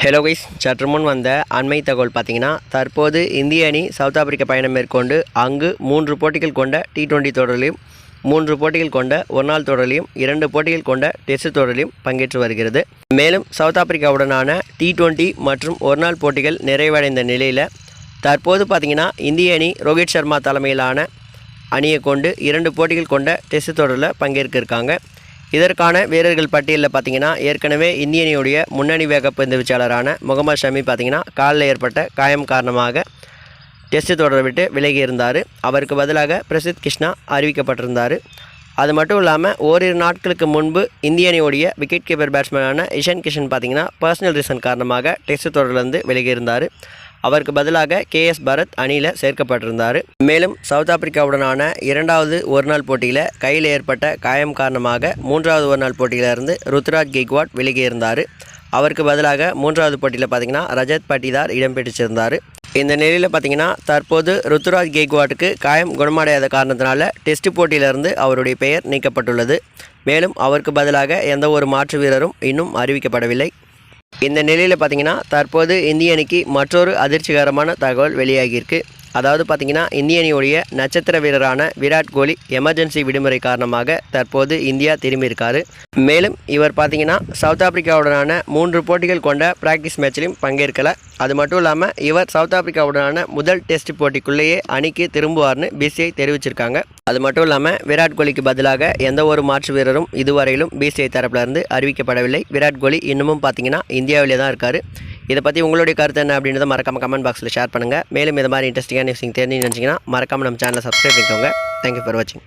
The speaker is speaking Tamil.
ஹலோ கைஸ் சற்று முன் வந்த அண்மை தகவல் பார்த்தீங்கன்னா தற்போது இந்திய அணி சவுத் ஆப்பிரிக்கா பயணம் மேற்கொண்டு அங்கு மூன்று போட்டிகள் கொண்ட டி டுவெண்ட்டி தொடரிலையும் மூன்று போட்டிகள் கொண்ட ஒரு நாள் தொடரிலும் இரண்டு போட்டிகள் கொண்ட டெஸ்ட் தொடரிலும் பங்கேற்று வருகிறது. மேலும் சவுத் ஆப்பிரிக்காவுடனான டி டுவெண்ட்டி மற்றும் ஒரு நாள் போட்டிகள் நிறைவடைந்த நிலையில் தற்போது பார்த்தீங்கன்னா இந்திய அணி ரோஹித் சர்மா தலைமையிலான அணியை கொண்டு இரண்டு போட்டிகள் கொண்ட டெஸ்ட் தொடரில் பங்கேற்க இருக்காங்க. இதற்கான வீரர்கள் பட்டியலில் பார்த்தீங்கன்னா ஏற்கனவே இந்தியனியுடைய முன்னணி வேகப்பந்து வீச்சாளரான முகமது ஷமி பார்த்தீங்கன்னா காலில் ஏற்பட்ட காயம் காரணமாக டெஸ்ட் தொடரை விட்டு விலகி இருந்தார். அவருக்கு பதிலாக பிரசித் கிருஷ்ணா அறிவிக்கப்பட்டிருந்தார். அது மட்டும் இல்லாமல் ஓரிரு நாட்களுக்கு முன்பு இந்திய அணியுடைய விக்கெட் கீப்பர் பேட்ஸ்மேனான இஷன் கிஷன் பார்த்தீங்கன்னா பர்சனல் ரீசன் காரணமாக டெஸ்ட் தொடரிலிருந்து விலகி இருந்தார். அவருக்கு பதிலாக கேஎஸ் பரத் அணியில் சேர்க்கப்பட்டிருந்தார். மேலும் சவுத் ஆப்பிரிக்காவுடனான இரண்டாவது ஒருநாள் போட்டியில் கையில் ஏற்பட்ட காயம் காரணமாக மூன்றாவது ஒருநாள் போட்டியிலிருந்து ருத்ராஜ் கெய்க்வாட் விலகியிருந்தார் அவருக்கு பதிலாக மூன்றாவது போட்டியில் பார்த்தீங்கன்னா ரஜத் பட்டிதார் இடம்பெற்றிருந்தார் இந்த நிலையில் பார்த்தீங்கன்னா தற்போது ருத்துராஜ் கெய்க்வாட்டுக்கு காயம் குணமடையாத காரணத்தினால டெஸ்ட் போட்டியிலிருந்து அவருடைய பெயர் நீக்கப்பட்டுள்ளது. மேலும் அவருக்கு பதிலாக எந்த ஒரு மாற்று வீரரும் இன்னும் அறிவிக்கப்படவில்லை. இந்த நிலையில் பார்த்தீங்கன்னா தற்போது இந்திய அணிக்கு மற்றொரு அதிர்ச்சிகரமான தகவல் வெளியாகியிருக்கு. அதாவது பார்த்தீங்கன்னா இந்திய அணியுடைய நட்சத்திர வீரரான விராட் கோலி எமர்ஜென்சி விடுமுறை காரணமாக தற்போது இந்தியா திரும்பியிருக்காரு. மேலும் இவர் பார்த்தீங்கன்னா சவுத் ஆப்பிரிக்காவுடனான மூன்று போட்டிகள் கொண்ட பிராக்டிஸ் மேட்ச்லையும் பங்கேற்கலை. அது மட்டும் இல்லாமல் இவர் சவுத் ஆப்பிரிக்காவுடனான முதல் டெஸ்ட் போட்டிக்குள்ளேயே அணிக்கு திரும்புவார்னு பிசிஐ தெரிவிச்சிருக்காங்க. அது மட்டும் இல்லாமல் விராட் கோலிக்கு பதிலாக எந்த ஒரு மாற்று வீரரும் இதுவரையிலும் பிசிஐ தரப்பில் இருந்து அறிவிக்கப்படவில்லை. விராட் கோலி இன்னமும் பார்த்தீங்கன்னா இந்தியாவிலே தான் இருக்கார். இதை பற்றி உங்களுடைய கருத்து என்ன அப்படின்றத மறக்காம கமெண்ட் பாக்ஸில் ஷேர் பண்ணுங்கள் மேலும் இது மாதிரி இன்ட்ரெஸ்டிங்கான நியூஸ் தெரிஞ்சு நினச்சிங்கன்னா மறக்காம நம்ம சேனலை சப்ஸ்கிரைப் பண்ணிக்கோங்க. தேங்க்யூ ஃபார் வாட்சிங்